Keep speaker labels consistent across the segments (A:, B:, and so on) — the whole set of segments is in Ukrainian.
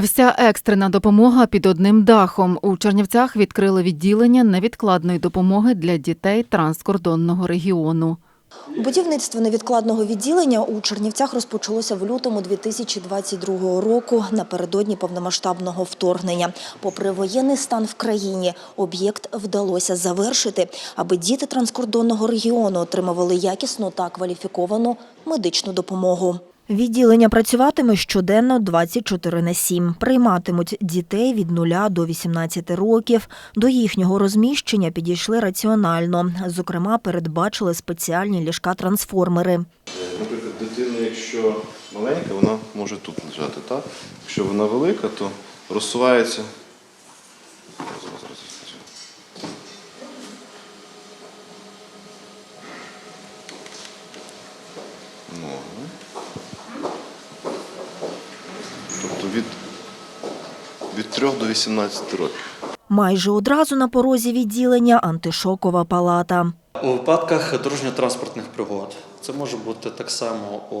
A: Вся екстрена допомога під одним дахом. У Чернівцях відкрили відділення невідкладної допомоги для дітей транскордонного регіону.
B: Будівництво невідкладного відділення у Чернівцях розпочалося в лютому 2022 року напередодні повномасштабного вторгнення. Попри воєнний стан в країні, об'єкт вдалося завершити, аби діти транскордонного регіону отримували якісну та кваліфіковану медичну допомогу. Відділення працюватиме щоденно 24 на 7. Прийматимуть дітей від 0 до 18 років. До їхнього розміщення підійшли раціонально. Зокрема, передбачили спеціальні ліжка-трансформери.
C: Наприклад, дитина, якщо маленька, вона може тут лежати, так? Якщо вона велика, то розсувається. Зараз, зараз, зараз, зараз. Ноги. Тобто від, від 3 до 18 років.
B: Майже одразу на порозі відділення антишокова палата.
D: У випадках дорожньо-транспортних пригод це може бути так само у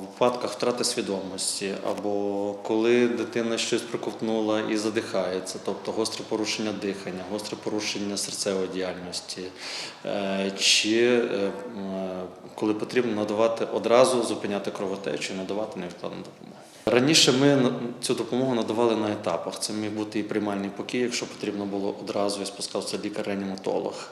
D: випадках втрати свідомості, або коли дитина щось проковтнула і задихається, тобто гостре порушення дихання, гостре порушення серцевої діяльності, е, чи е, коли потрібно надавати одразу зупиняти кровотечу і надавати невідкладну допомогу. Раніше ми цю допомогу надавали на етапах. Це міг бути і приймальний покій, якщо потрібно було одразу і спускався лікар-реаніматолог.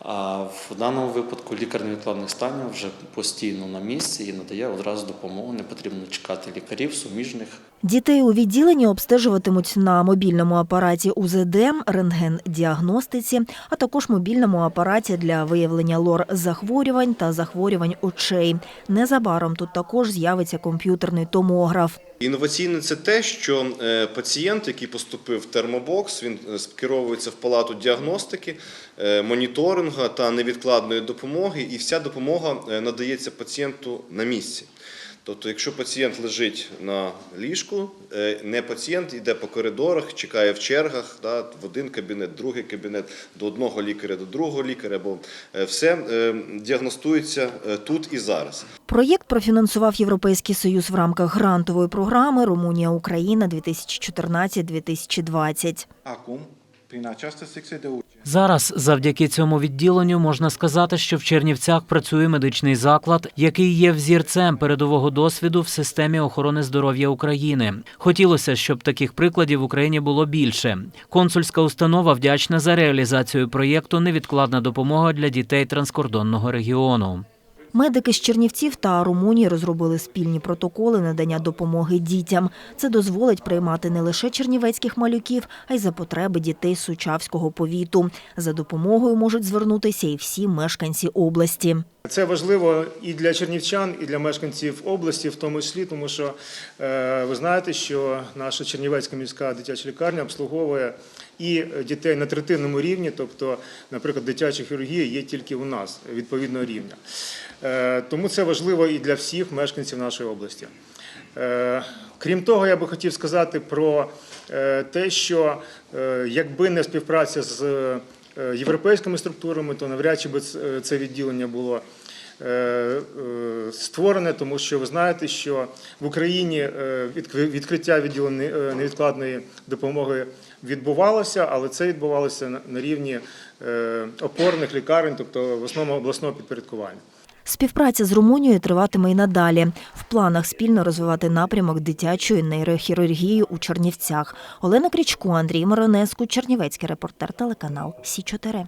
D: А в даному випадку лікар невідкладних станів вже постійно на місці і надає одразу допомогу. Не потрібно чекати лікарів, суміжних.
B: Дітей у відділенні обстежуватимуть на мобільному апараті УЗД, рентген-діагностиці, а також мобільному апараті для виявлення лор-захворювань та захворювань очей. Незабаром тут також з'явиться комп'ютерний томограф.
C: Інноваційне це те, що е, пацієнт, який поступив в термобокс, він е, скеровується в палату діагностики, моніторинга моніторингу та невідкладної допомоги, і вся допомога е, надається пацієнту на місці. Тобто, якщо пацієнт лежить на ліжку, е, не пацієнт йде по коридорах, чекає в чергах да, в один кабінет, другий кабінет, до одного лікаря, до другого лікаря, бо е, все е, діагностується тут і зараз.
B: Проєкт профінансував Європейський Союз в рамках грантової програми Румунія Україна 2014-2020.
E: Зараз, завдяки цьому відділенню, можна сказати, що в Чернівцях працює медичний заклад, який є взірцем передового досвіду в системі охорони здоров'я України. Хотілося, щоб таких прикладів в Україні було більше. Консульська установа вдячна за реалізацію проєкту Невідкладна допомога для дітей транскордонного регіону.
B: Медики з Чернівців та Румунії розробили спільні протоколи надання допомоги дітям. Це дозволить приймати не лише чернівецьких малюків, а й за потреби дітей з Сучавського повіту. За допомогою можуть звернутися і всі мешканці області.
F: Це важливо і для чернівчан, і для мешканців області, в тому числі, тому що е, ви знаєте, що наша Чернівецька міська дитяча лікарня обслуговує і дітей на третинному рівні, тобто, наприклад, дитяча хірургія є тільки у нас відповідного рівня. Е, Тому це важливо і для всіх мешканців нашої області. Е, Крім того, я би хотів сказати про те, що якби не співпраця з європейськими структурами, то навряд чи би це відділення було е, е, створене, тому що ви знаєте, що в Україні е, відкриття відділення е, невідкладної допомоги відбувалося, але це відбувалося на- рівні е, опорних лікарень, тобто в основному обласного підпорядкування.
B: Співпраця з Румунією триватиме і надалі. В планах спільно розвивати напрямок дитячої нейрохірургії у Чернівцях. Олена Крічко, Андрій Моронеску, Чернівецький репортер, телеканал Сі 4